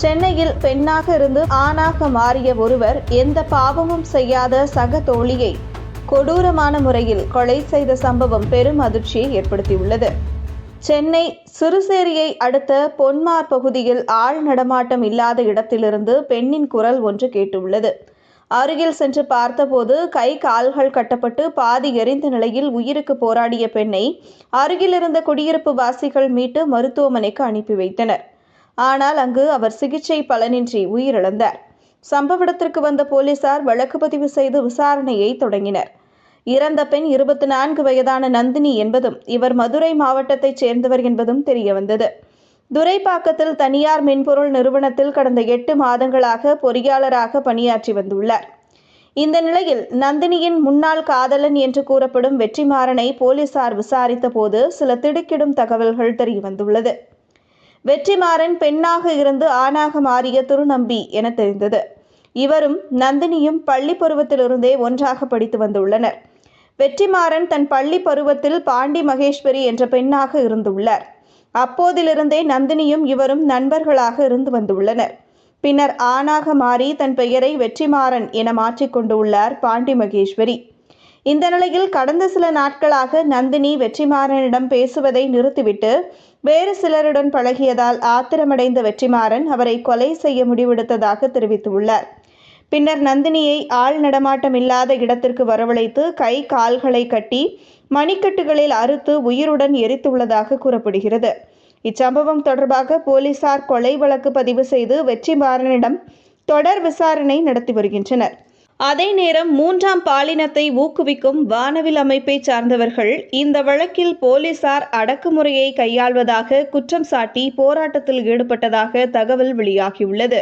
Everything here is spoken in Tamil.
சென்னையில் பெண்ணாக இருந்து ஆணாக மாறிய ஒருவர் எந்த பாவமும் செய்யாத சக தோழியை கொடூரமான முறையில் கொலை செய்த சம்பவம் பெரும் அதிர்ச்சியை ஏற்படுத்தியுள்ளது. சென்னை சிறுசேரியை அடுத்த பொன்மார் பகுதியில் ஆள் நடமாட்டம் இல்லாத இடத்திலிருந்து பெண்ணின் குரல் ஒன்று கேட்டுள்ளது. அருகில் சென்று பார்த்தபோது கை கால்கள் கட்டப்பட்டு பாதி எரிந்த நிலையில் உயிருக்கு போராடிய பெண்ணை அருகிலிருந்த குடியிருப்பு வாசிகள் மீட்டு மருத்துவமனைக்கு அனுப்பி வைத்தனர். ஆனால் அங்கு அவர் சிகிச்சை பலனின்றி உயிரிழந்தார். சம்பவ இடத்திற்கு வந்த போலீசார் வழக்கு பதிவு செய்து விசாரணையை தொடங்கினர். இறந்த பெண் இருபத்தி நான்கு வயதான நந்தினி என்பதும் இவர் மதுரை மாவட்டத்தைச் சேர்ந்தவர் என்பதும் தெரியவந்தது. துரைப்பாக்கத்தில் தனியார் மென்பொருள் நிறுவனத்தில் கடந்த எட்டு மாதங்களாக பொறியாளராக பணியாற்றி வந்துள்ளார். இந்த நிலையில் நந்தினியின் முன்னாள் காதலன் என்று கூறப்படும் வெற்றிமாறனை போலீசார் விசாரித்த போது சில திடுக்கிடும் தகவல்கள் தெரியவந்துள்ளது. வெற்றிமாறன் பெண்ணாக இருந்து ஆணாக மாறிய திருநம்பி என தெரிந்தது. இவரும் நந்தினியும் பள்ளி பருவத்திலிருந்தே ஒன்றாக படித்து வந்துள்ளனர். வெற்றிமாறன் தன் பள்ளி பருவத்தில் பாண்டி மகேஸ்வரி என்ற பெண்ணாக இருந்துள்ளார். அப்போதிலிருந்தே நந்தினியும் இவரும் நண்பர்களாக இருந்து வந்துள்ளனர். பின்னர் ஆணாக மாறி தன் பெயரை வெற்றிமாறன் என மாற்றிக்கொண்டுள்ளார் பாண்டி மகேஸ்வரி. இந்த நிலையில் கடந்த சில நாட்களாக நந்தினி வெற்றிமாறனிடம் பேசுவதை நிறுத்திவிட்டு வேறு சிலருடன் பழகியதால் ஆத்திரமடைந்த வெற்றிமாறன் அவரை கொலை செய்ய முடிவெடுத்ததாக தெரிவித்துள்ளார். பின்னர் நந்தினியை ஆள் நடமாட்டம் இல்லாத இடத்திற்கு வரவழைத்து கை கால்களை கட்டி மணிக்கட்டுகளில் அறுத்து உயிருடன் எரித்துள்ளதாக கூறப்படுகிறது. இச்சம்பவம் தொடர்பாக போலீசார் கொலை வழக்கு பதிவு செய்து வெற்றிமாறனிடம் தொடர் விசாரணை நடத்தி வருகின்றனர். அதே நேரம் மூன்றாம் பாலினத்தை ஊக்குவிக்கும் வானவில் அமைப்பை சார்ந்தவர்கள் இந்த வழக்கில் போலீசார் அடக்குமுறையை கையாள்வதாக குற்றம் சாட்டி போராட்டத்தில் ஈடுபட்டதாக தகவல் வெளியாகியுள்ளது.